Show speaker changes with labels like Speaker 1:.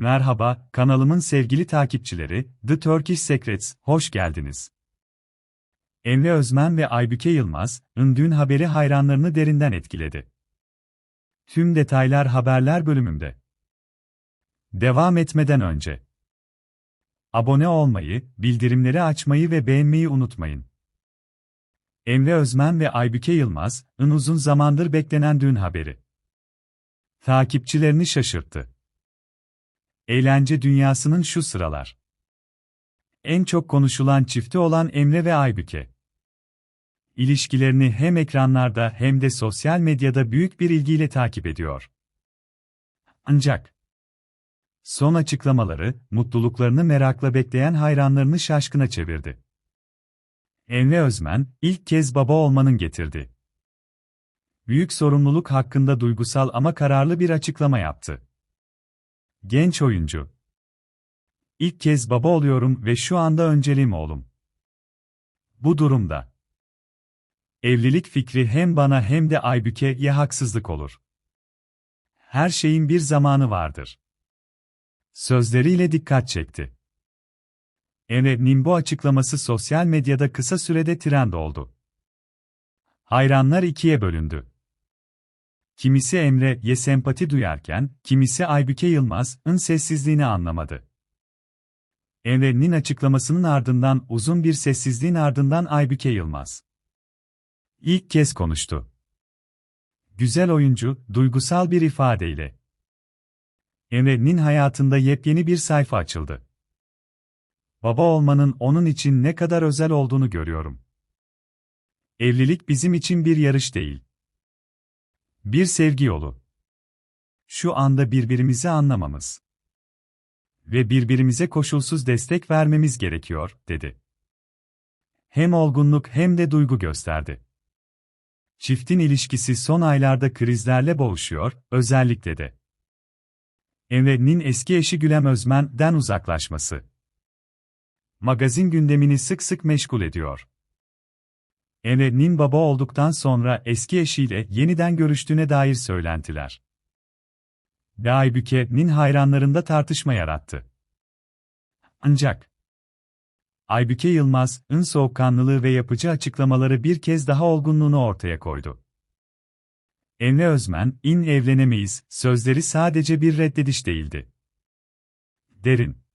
Speaker 1: Merhaba, kanalımın sevgili takipçileri, The Turkish Secrets, hoş geldiniz. Emre Özmen ve Aybüke Yılmaz, dün haberi hayranlarını derinden etkiledi. Tüm detaylar haberler bölümümde. Devam etmeden önce. Abone olmayı, bildirimleri açmayı ve beğenmeyi unutmayın. Emre Özmen ve Aybüke Yılmaz, uzun zamandır beklenen dün haberi. Takipçilerini şaşırttı. Eğlence dünyasının şu sıralar. En çok konuşulan çifti olan Emre ve Aybüke. İlişkilerini hem ekranlarda hem de sosyal medyada büyük bir ilgiyle takip ediyor. Ancak son açıklamaları, mutluluklarını merakla bekleyen hayranlarını şaşkına çevirdi. Emre Özmen, ilk kez baba olmanın getirdi. Büyük sorumluluk hakkında duygusal ama kararlı bir açıklama yaptı. Genç oyuncu. İlk kez baba oluyorum ve şu anda önceliğim oğlum. Bu durumda. Evlilik fikri hem bana hem de Aybüke'ye haksızlık olur. Her şeyin bir zamanı vardır. Sözleriyle dikkat çekti. Emre'nin bu açıklaması sosyal medyada kısa sürede trend oldu. Hayranlar ikiye bölündü. Kimisi Emre'ye sempati duyarken, kimisi Aybüke Yılmaz'ın sessizliğini anlamadı. Emre'nin açıklamasının ardından uzun bir sessizliğin ardından Aybüke Yılmaz ilk kez konuştu. Güzel oyuncu, duygusal bir ifadeyle. Emre'nin hayatında yepyeni bir sayfa açıldı. Baba olmanın onun için ne kadar özel olduğunu görüyorum. Evlilik bizim için bir yarış değil. Bir sevgi yolu. Şu anda birbirimizi anlamamız ve birbirimize koşulsuz destek vermemiz gerekiyor, dedi. Hem olgunluk hem de duygu gösterdi. Çiftin ilişkisi son aylarda krizlerle boğuşuyor, özellikle de. Emre'nin eski eşi Gülem Özmen'den uzaklaşması. Magazin gündemini sık sık meşgul ediyor. Emre'nin baba olduktan sonra eski eşiyle yeniden görüştüğüne dair söylentiler. Aybüke'nin hayranlarında tartışma yarattı. Ancak, Aybüke Yılmaz'ın soğukkanlılığı ve yapıcı açıklamaları bir kez daha olgunluğunu ortaya koydu. Emre Özmen, in evlenemeyiz, sözleri sadece bir reddediş değildi. Derin.